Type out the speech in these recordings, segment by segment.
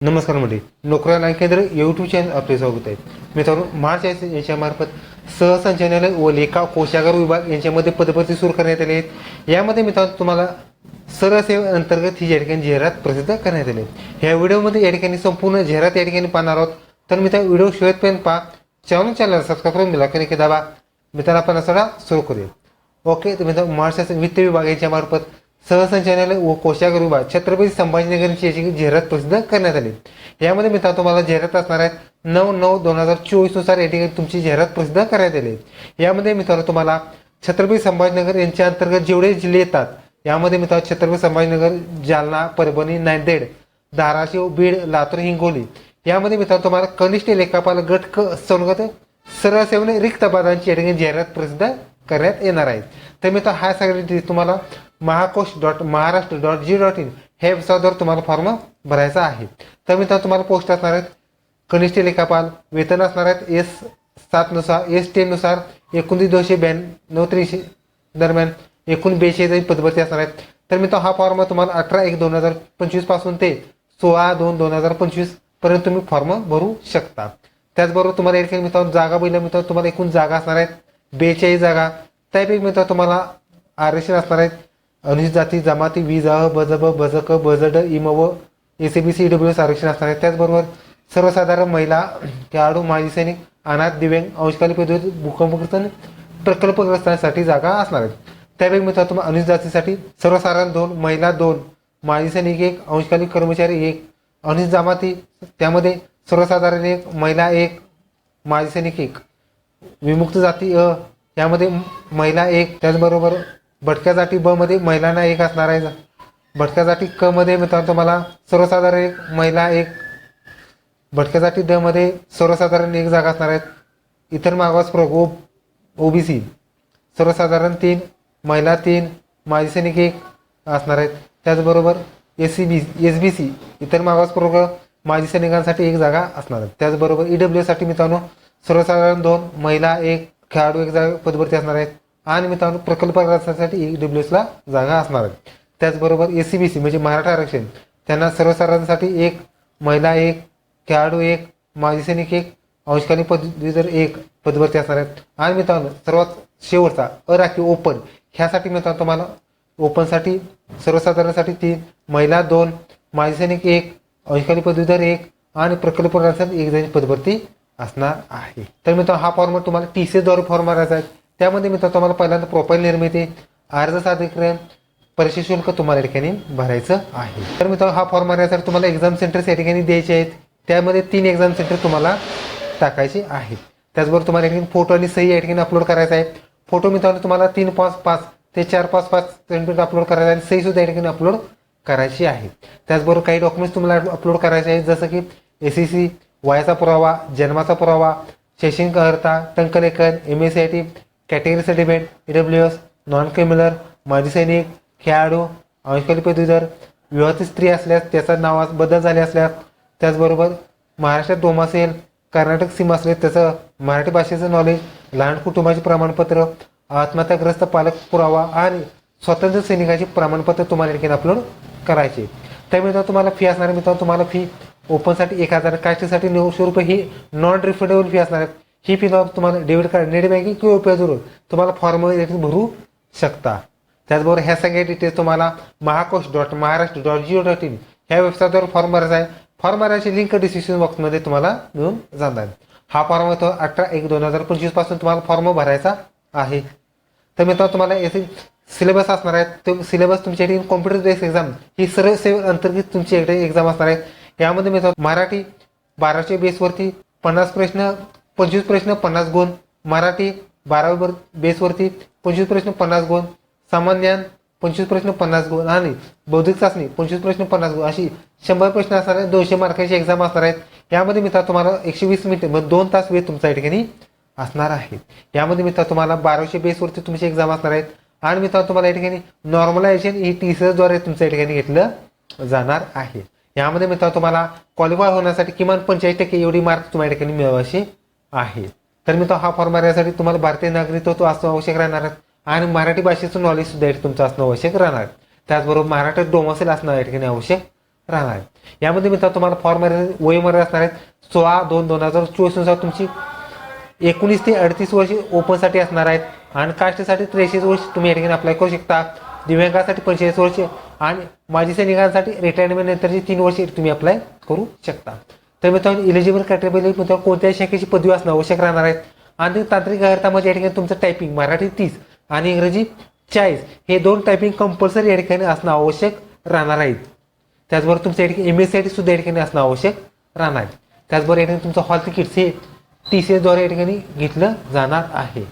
नमस्कार मंडळी. नोकऱ्या लाईन केंद्र यूट्यूब चॅनल आपले स्वागत आहे. मित्रांनो मार्च यांच्यामार्फत याच्यामार्फत सहसंचालनालय व लेखा कोशागार विभाग यांच्यामध्ये पदभरती सुरू करण्यात आली आहेत. यामध्ये मित्रांनो तुम्हाला सरळ सेवा अंतर्गत ही या ठिकाणी जाहिरात प्रसिद्ध करण्यात आली आहे. या व्हिडिओमध्ये या ठिकाणी संपूर्ण जाहिरात या ठिकाणी पाहणार आहोत. तर मित्र व्हिडिओ शेवटपर्यंत पहा. चॅनल चॅनल सबस्क्राईब करून दिला की दाबा. मित्रांनो आपण सगळा सुरू करूया. ओके तर मित्रांनो महाराष्ट्र वित्त विभाग यांच्यामार्फत सहसंचालनालय व कोशागार विभाग छत्रपती संभाजीनगरची याची जाहिरात प्रसिद्ध करण्यात आली. यामध्ये मित्रांनो तुम्हाला जाहिरात असणार आहेत नऊ नऊ दोन हजार चोवीसनुसार या ठिकाणी तुमची जाहिरात प्रसिद्ध करण्यात आली. यामध्ये मित्रांनो तुम्हाला छत्रपती संभाजीनगर यांच्या अंतर्गत जेवढे जिल्हे येतात यामध्ये मित्रांनो छत्रपती संभाजीनगर जालना परभणी नांदेड धाराशिव बीड लातूर हिंगोली. यामध्ये मित्रांनो तुम्हाला कनिष्ठ लेखापाल गट क संगत सरळ सेवने रिक्त पदांची या ठिकाणी जाहिरात प्रसिद्ध करण्यात येणार आहेत तर मित्र हा सगळे तुम्हाला Mahakosh dot Maharashtra dot G dot in हे वेबसाईटवर तुम्हाला फॉर्म भरायचा आहे. तर मित्र तुम्हाला पोस्ट असणार आहेत कनिष्ठ लेखापाल वेतन असणार आहेत एस सातनुसार एस टेननुसार एकोणतीस दोनशे ब्याण्णव त्र्याऐंशी दरम्यान एकूण बेचाळीस पदभरती असणार आहेत. तर मित्र हा फॉर्म तुम्हाला अठरा एक दोन हजार पंचवीसपासून ते सोळा दोन दोन हजार पंचवीसपर्यंत तुम्ही फॉर्म भरू शकता. त्याचबरोबर तुम्हाला एक मित्र मित्रांनो जागा बोलल्या मित्रांनो तुम्हाला एकूण जागा असणार आहेत. बेचाळीस जागा त्यापैकी मित्र तुम्हाला आरक्षण असणार आहेत. अनुसूचित जाती जमाती विजाह बजब बजक बजड इम व एसीबीसी डब्ल्यू एस आरक्षण असणार आहे त्याचबरोबर सर्वसाधारण महिला खेळाडू माजी सैनिक अनाथ दिव्यांग अंशकाली पद्धती भूकंपग्रस्त प्रकल्पग्रस्तांसाठी जागा असणार आहेत. त्यापैकी मित्र तुम्हाला अनुसूचित जातीसाठी सर्वसाधारण दोन महिला दोन माजी सैनिक एक अंशकालीन कर्मचारी एक अनुसूचित जमाती त्यामध्ये सर्वसाधारण एक महिला एक माजी सैनिक एक. विमुक्त जाती अ यामध्ये महिला एक त्याचबरोबर भटक्यासाठी ब मध्ये महिलांना एक असणार आहे. भटक्यासाठी क मध्ये मित्रांनो तुम्हाला सर्वसाधारण एक महिला एक भटक्यासाठी ड मध्ये सर्वसाधारण एक जागा असणार आहेत. इतर मागास प्रयोग ओबीसी सर्वसाधारण तीन महिला तीन माजी सैनिक एक असणार आहेत. त्याचबरोबर S C B S B C इतर मागास प्रग माजी सैनिकांसाठी एक जागा असणार आहेत. त्याचबरोबर ईडब्ल्यू साठी मित्रांनो सर्वसाधारण दोन महिला एक खेळाडू एक जागा पदभरती असणार आहेत. आणि मित्रांनो प्रकल्पग्रस्तांसाठी ई डब्ल्यू एसला जागा असणार आहेत. त्याचबरोबर ए सी बी सी म्हणजे मराठा आरक्षण त्यांना सर्वसाधारणसाठी एक महिला एक खेळाडू एक माजी सैनिक एक अंशकालीन पदवीधर एक पदभरती असणार आहेत. आणि मित्रांनो सर्वात शेवटचा अराखीव ओपन ह्यासाठी मित्रांनो तुम्हाला ओपनसाठी सर्वसाधारणसाठी तीन महिला दोन माजी सैनिक एक अंशकालीन पदवीधर एक आणि प्रकल्पग्रस्तांसाठी एक जणी पदभरती असणार आहे. तर मित्रांनो हा फॉर्मर तुम्हाला टी सीद्वारे फॉर्म भरायचा आहे. त्यामध्ये मित्रांनो तुम्हाला पहिल्यांदा प्रोफाईल निर्मिती अर्ज सादरीकरण परीक्षा शुल्क तुम्हाला या ठिकाणी भरायचं आहे. तर मित्रांनो हा फॉर्म भरण्यासाठी तुम्हाला एक्झाम सेंटर्स या ठिकाणी द्यायचे आहेत. त्यामध्ये तीन एक्झाम सेंटर तुम्हाला टाकायचे आहेत त्याचबरोबर तुम्हाला या ठिकाणी फोटो आणि सही या ठिकाणी अपलोड करायचा आहे. फोटो मित्रांनो तुम्हाला तीन पाच पाच ते चार पाच पाच सेंटीमीटर अपलोड करायचा आहे आणि सही सुद्धा या ठिकाणी अपलोड करायची आहे. त्याचबरोबर काही डॉक्युमेंट्स तुम्हाला अपलोड करायचे आहेत. जसं की एस सी सी वयाचा पुरावा जन्माचा पुरावा शैक्षणिक अर्हता टंकलेखन M S C I T category certificate E W S non criminal माजी सैनिक खेळाडू अंशकाली पदवीधर विवाहित स्त्री असल्यास त्याचा नावास बदल झाले असल्यास त्याचबरोबर महाराष्ट्रात डोम असेल कर्नाटक सीमा असेल त्याचं मराठी भाषेचं नॉलेज लहान कुटुंबाचे प्रमाणपत्र आत्महत्याग्रस्त पालक पुरावा आणि स्वतंत्र सैनिकाचे प्रमाणपत्र तुम्हाला या अपलोड करायचे. त्यामुळे तुम्हाला फी असणार मित्रांनो तुम्हाला फी ओपनसाठी एक हजार कास्टसाठी नऊशे रुपये ही नॉन रिफंडेबल फी असणार आहे ही फी तुम्हाला डेबिट कार्ड नेट बँकिंग किंवा रुपयाजवळ तुम्हाला फॉर्म भरू शकता. त्याचबरोबर ह्या सगळ्या डिटेल्स तुम्हाला Mahakosh dot Maharashtra dot gov dot in ह्या वेबसाईटवर फॉर्म भरायचा आहे. फॉर्म भरायची लिंक डिस्क्रिप्शन बॉक्समध्ये तुम्हाला मिळून जाणार आहे. हा फॉर्म तो अठरा एक दोन हजार पंचवीसपासून तुम्हाला फॉर्म भरायचा आहे. तर मित्रांनो तुम्हाला याचे सिलेबस असणार आहे तो सिलेबस तुमच्या ठिकाणी कॉम्प्युटर बेस्ड एक्झाम ही सर्व सेवे अंतर्गत तुमची एक्झाम असणार आहे. यामध्ये मी मराठी बाराशे बेसवरती पन्नास प्रश्न पंचवीस प्रश्न पन्नास गुण. मराठी बारावी बेसवरती पंचवीस प्रश्न पन्नास गुण. सामान्य ज्ञान पंचवीस प्रश्न पन्नास गुण. आणि बौद्धिक चाचणी पंचवीस प्रश्न पन्नास गुण. अशी शंभर प्रश्न असणार आहेत दोनशे मार्काची एक्झाम असणार आहेत. यामध्ये मित्र तुम्हाला एकशे वीस मिनिटे म्हणजे दोन तास वेळ तुमच्या या ठिकाणी असणार आहे. यामध्ये मित्र तुम्हाला बाराशे बेसवरती तुमची एक्झाम असणार आहेत. आणि मित्र तुम्हाला या ठिकाणी नॉर्मलायझेशन ही टी द्वारे तुमच्या या ठिकाणी घेतलं जाणार आहे. यामध्ये मित्र तुम्हाला क्वालिफाय होण्यासाठी किमान पंचेचाळीस टक्के एवढी मार्क तुम्हाला या ठिकाणी मिळवायचे आहे. तर मित्र हा फॉर्म भरण्यासाठी तुम्हाला भारतीय नागरिकत्व असणं आवश्यक राहणार आहे आणि मराठी भाषेचं नॉलेज सुद्धा तुमचं असणं आवश्यक राहणार आहे. त्याचबरोबर मराठी डोमसेल असणं या ठिकाणी आवश्यक राहणार आहे. यामध्ये मित्रांनो तुम्हाला फॉर्म वयोमर्यादा असणार आहेत सोळा दोन दोन हजार चोवीसनुसार तुमची एकोणीस ते अडतीस वर्ष ओपनसाठी असणार आहेत आणि कास्टसाठी त्रेचाळीस वर्ष तुम्ही या ठिकाणी अप्लाय करू शकता. दिव्यांगासाठी पंचेचाळीस वर्ष आणि माजी सैनिकांसाठी रिटायरमेंट नंतरची तीन वर्ष तुम्ही अप्लाय करू शकता. तर मित्रांनो इलिजिबल कॅटेगरी मित्रांनो कोणत्याही शाखेची पदवी असणं आवश्यक राहणार आहेत आणि तांत्रिक अर्हतामध्ये या ठिकाणी तुमचं टायपिंग मराठी तीस आणि इंग्रजी चाळीस हे दोन टायपिंग कंपल्सरी या ठिकाणी असणं आवश्यक राहणार आहेत त्याचबरोबर तुमच्या या ठिकाणी एम एस सी सुद्धा या ठिकाणी असणं आवश्यक राहणार आहे. त्याचबरोबर या ठिकाणी तुमचं हॉल तिकीट्स हे टी सी एसद्वारे या ठिकाणी घेतलं जाणार आहे.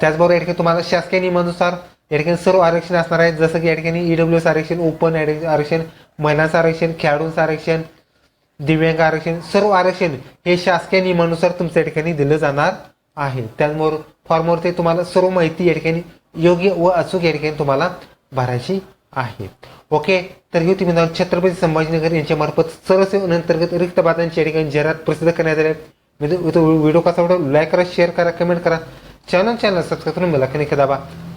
त्याचबरोबर या ठिकाणी तुम्हाला शासकीय नियमानुसार या ठिकाणी सर्व आरक्षण असणार आहे जसं की या ठिकाणी ईडब्ल्यू एस आरक्षण ओपन आरक्षण महिलांचं आरक्षण खेळाडूंचं आरक्षण दिव्यांग आरक्षण सर्व आरक्षण हे शासकीय नियमानुसार तुमच्या ठिकाणी दिलं जाणार आहे. त्याचबरोबर फॉर्मवरती तुम्हाला सर्व माहिती या ठिकाणी योग्य व अचूक या ठिकाणी तुम्हाला भरायची आहे. ओके तर ही तुम्ही छत्रपती संभाजीनगर यांच्या मार्फत अंतर्गत रिक्त बातांची या ठिकाणी जाहिरात प्रसिद्ध करण्यात आले आहेत. तो व्हिडिओ कसा वाटला? लाईक करा शेअर करा कमेंट करा. चॅनल चॅनल सबस्क्राईब करून मला कनेक्ट दाबा.